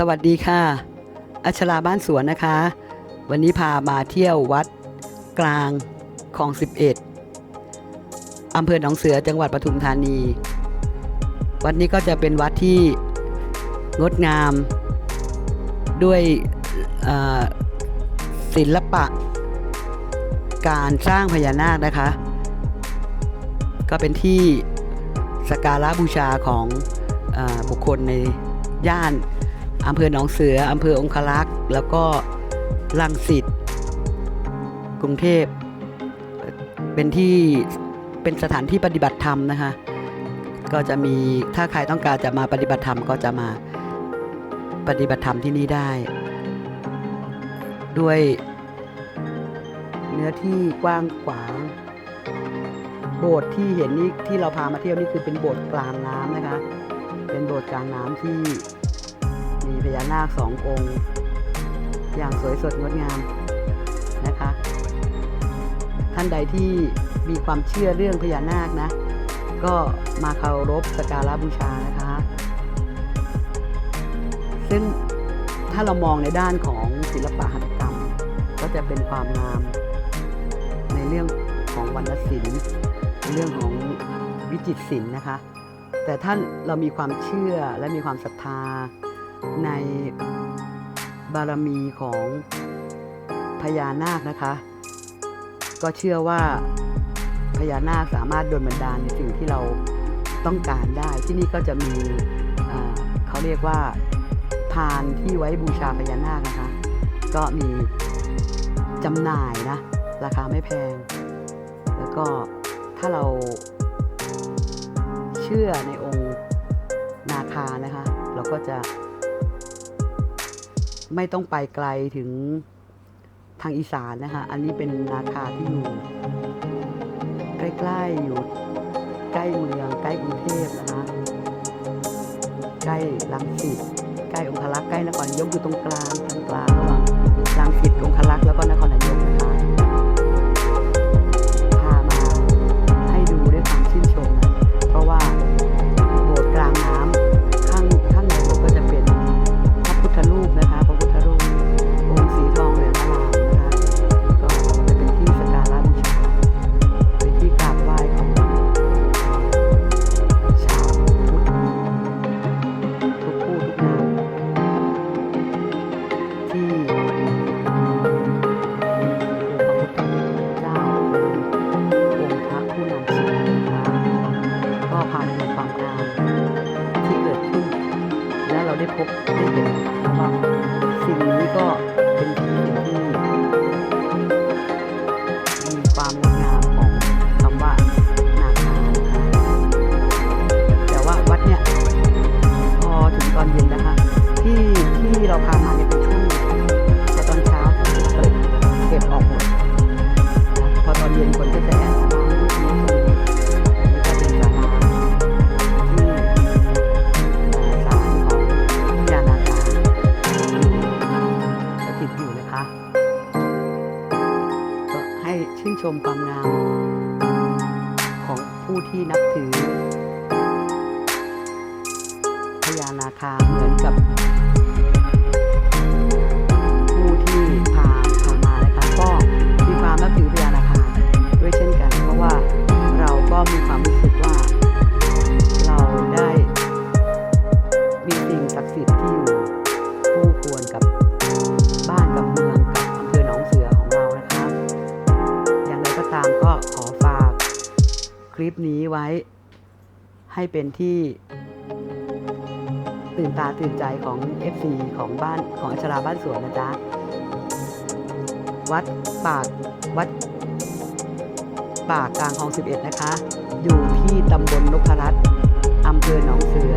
สวัสดีค่ะ อัชราบ้านสวนนะคะ วันนี้พามาเที่ยววัดกลางคลอง 11 อำเภอหนองเสือจังหวัดปทุมธานี วัดนี้ก็จะเป็นวัดที่งดงาม ด้วยศิลปะ การสร้างพญานาคนะคะ ก็เป็นที่สการะบูชาของอบุคคลในย่าน อำเภอหนองเสืออำเภอองคลักษ์แล้วก็ลังสิตกรุงเทพเป็นที่เป็นสถานที่ปฏิบัติธรรมนะคะ ก็จะมีถ้าใครต้องการจะมาปฏิบัติธรรมก็จะมาปฏิบัติธรรมที่นี่ได้ ด้วยเนื้อที่กว้างขวาง โบสถ์ที่เห็นนี่ที่เราพามาเที่ยวนี่คือเป็นโบสถ์กลางน้ำนะคะ เป็นโบสถ์กลางน้ำที่ มีพญานาคสององค์ อย่างสวยสดงดงามนะคะ ท่านใดที่มีความเชื่อเรื่องพญานาคนะ ก็มาเคารพสกการะบูชานะคะ ซึ่งถ้าเรามองในด้านของศิลปะหัตถกรรม ก็จะเป็นความงาม ในเรื่องของวรรณศิลป์เรื่องของวิจิตรศิลป์นะคะ แต่ท่านเรามีความเชื่อและมีความศรัทธา ในบารมีของพญานาคนะคะ ก็เชื่อว่าพญานาคสามารถดลบันดาลในสิ่งที่เราต้องการได้ ที่นี่ก็จะมีเขาเรียกว่าพานที่ไว้บูชาพญานาคนะคะ ก็มีจำหน่ายนะ ราคาไม่แพง แล้วก็ถ้าเราเชื่อในองค์นาคานะคะ เราก็จะ ไม่ต้องไปไกลถึงทางอีสานนะคะ อันนี้เป็นนาคาที่อยู่ ใกล้ๆอยู่ใกล้เมืองใกล้กรุงเทพนะคะ ใกล้ลังสิตใกล้องคลักษ์ใกล้นครยกอยู่ตรงกลางตรงกลาง ให้ชื่นชมความงาม ของผู้ที่นับถือพญานาคาเหมือนกับางก็ตามก็ขอฝากคลิปนี้ไว้ ให้เป็นที่ ตื่นตาตื่นใจของ FC ของบ้านของอัชราบ้านสวนนะจ๊ะ วัดปากวัดปากกลางคลอง 11 นะคะ อยู่ที่ตำบลนพรัตน์อำเภอหนองเสือ